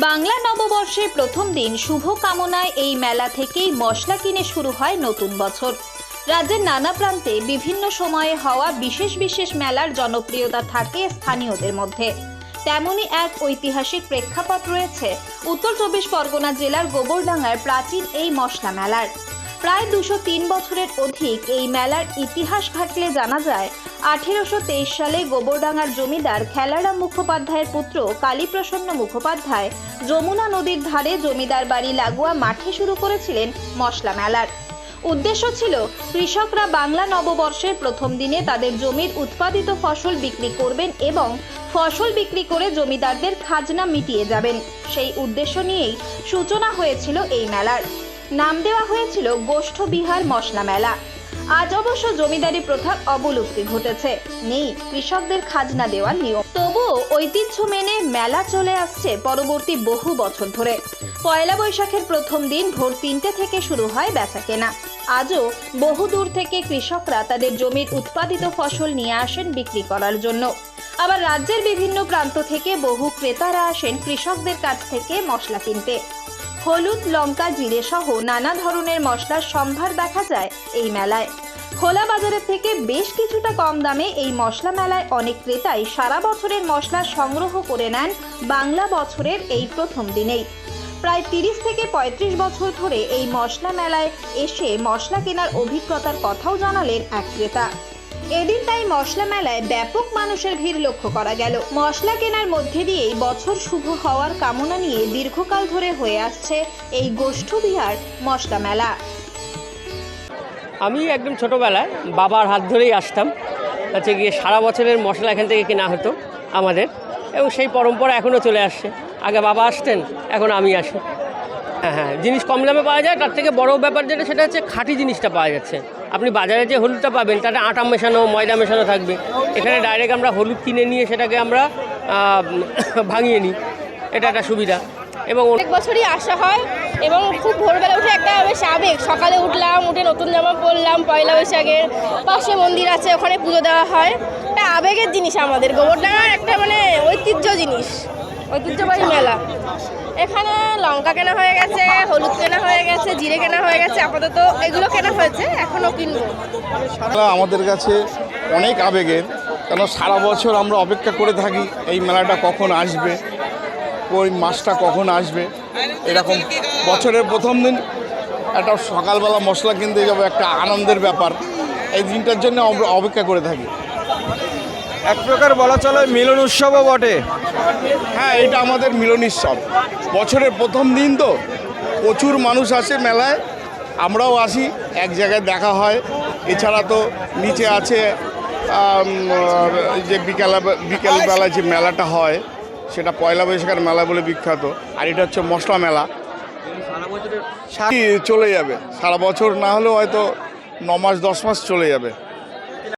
বাংলা নববর্ষের প্রথম দিন শুভ কামনায় এই মেলা থেকেই মশলা কিনে শুরু হয় নতুন বছর। রাজ্যের নানা প্রান্তে বিভিন্ন সময়ে হওয়া বিশেষ বিশেষ মেলার জনপ্রিয়তা থাকে স্থানীয়দের মধ্যে। তেমনই এক ঐতিহাসিক প্রেক্ষাপট রয়েছে উত্তর চব্বিশ পরগনা জেলার গোবরডাঙ্গার প্রাচীন এই মশলা মেলার। প্রায় দুশো তিন বছরের অধিক এই মেলার ইতিহাস ঘাটলে জানা যায় আঠেরোশো তেইশ সালে গোবরডাঙ্গার জমিদার খেলারাম মুখোপাধ্যায়ের পুত্র কালীপ্রসন্ন মুখোপাধ্যায় যমুনা নদীর ধারে জমিদার বাড়ি লাগোয়া মাঠে শুরু করেছিলেন মশলা মেলার। উদ্দেশ্য ছিল কৃষকরা বাংলা নববর্ষের প্রথম দিনে তাদের জমির উৎপাদিত ফসল বিক্রি করবেন এবং ফসল বিক্রি করে জমিদারদের খাজনা মিটিয়ে যাবেন। সেই উদ্দেশ্য নিয়েই সূচনা হয়েছিল এই মেলার। নাম দেওয়া হয়েছিল গোষ্ঠ বিহার মশলা মেলা। আজ অবশ্য জমিদারি প্রথার অবলুপ্তি ঘটেছে। নেই, কৃষকদের খাজনা দেওয়ার নিয়ম। তবুও ঐতিহ্য মেনে মেলা চলে আসছে পরবর্তী বহু বছর ধরে। পয়লা বৈশাখের প্রথম দিন ভোর তিনটে থেকে শুরু হয় বেচা কেনা। আজও বহু দূর থেকে কৃষকরা তাদের জমির উৎপাদিত ফসল নিয়ে আসেন বিক্রি করার জন্য। আবার রাজ্যের বিভিন্ন প্রান্ত থেকে বহু ক্রেতারা আসেন কৃষকদের কাছ থেকে মশলা কিনতে। হলুদ, লঙ্কা, জিরে সহ নানা ধরনের মশলার সম্ভার দেখা যায় এই মেলায়। খোলা বাজারের থেকে বেশ কিছুটা কম দামে এই মশলা মেলায় অনেক ক্রেতাই সারা বছরের মশলা সংগ্রহ করে নেন বাংলা বছরের এই প্রথম দিনেই। প্রায় তিরিশ থেকে পঁয়ত্রিশ বছর ধরে এই মশলা মেলায় এসে মশলা কেনার অভিজ্ঞতার কথাও জানালেন এক ক্রেতা। এদিন তাই মশলা মেলায় ব্যাপক মানুষের ভিড় লক্ষ্য করা গেল। মশলা কেনার মধ্যে দিয়েই বছর শুভ হওয়ার কামনা নিয়ে দীর্ঘকাল ধরে হয়ে আসছে এই গোষ্ঠ বিহার মশলা মেলা। আমি একদম ছোটোবেলায় বাবার হাত ধরেই আসতাম। হচ্ছে গিয়ে সারা বছরের মশলা এখান থেকে কেনা হতো আমাদের এবং সেই পরম্পরা এখনও চলে আসছে। আগে বাবা আসতেন, এখন আমি আসি। হ্যাঁ হ্যাঁ জিনিস কম দামে পাওয়া যায়, তার থেকে বড় ব্যাপার যেটা, সেটা হচ্ছে খাঁটি জিনিসটা পাওয়া যাচ্ছে। আপনি বাজারে যে হলুদটা পাবেন, তাতে আটা মেশানো, ময়দা মেশানো থাকবে। এখানে ডাইরেক্ট আমরা হলুদ কিনে নিয়ে সেটাকে আমরা ভাঙিয়ে নিই। এটা একটা সুবিধা। এবং অনেক বছরই আসা হয় এবং খুব ভোরবেলা উঠে একটা বেশ আবেগ। সকালে উঠলাম, উঠে নতুন জামা পরলাম, পয়লা বৈশাখের পাশে মন্দির আছে, ওখানে পুজো দেওয়া হয়। একটা আবেগের জিনিস আমাদের। গোবরডাঙ্গার একটা মানে ঐতিহ্য জিনিস। ঐতিহ্যবাহী মেলা। এখানে লঙ্কা কেনা হয়ে গেছে, হলুদ কেনা হয়ে গেছে, জিরে কেনা হয়ে গেছে, আপাতত এগুলো কেনা হয়েছে এখনও কিনবো। আমাদের কাছে অনেক আবেগের, কেন সারা বছর আমরা অপেক্ষা করে থাকি এই মেলাটা কখন আসবে, ওই মাছটা কখন আসবে, এরকম বছরের প্রথম দিন একটা সকালবেলা মশলা কিনতে যাব, একটা আনন্দের ব্যাপার, এই দিনটার জন্য অপেক্ষা করে থাকি। এক প্রকার বলা চলে মিলন উৎসবও বটে। হ্যাঁ এটা আমাদের মিলন উৎসব। বছরের প্রথম দিন তো প্রচুর মানুষ আসে মেলায় আমরাও আসি এক জায়গায় দেখা হয়। এছাড়া তো নিচে আছে যে বিকাল বিকেলবেলায় যে মেলাটা হয় সেটা পয়লা বৈশাখের মেলা বলে বিখ্যাত। আর এটা হচ্ছে মশলা মেলা। চলে যাবে। সারা বছর না হলেও হয়তো ন মাস দশ মাস চলে যাবে।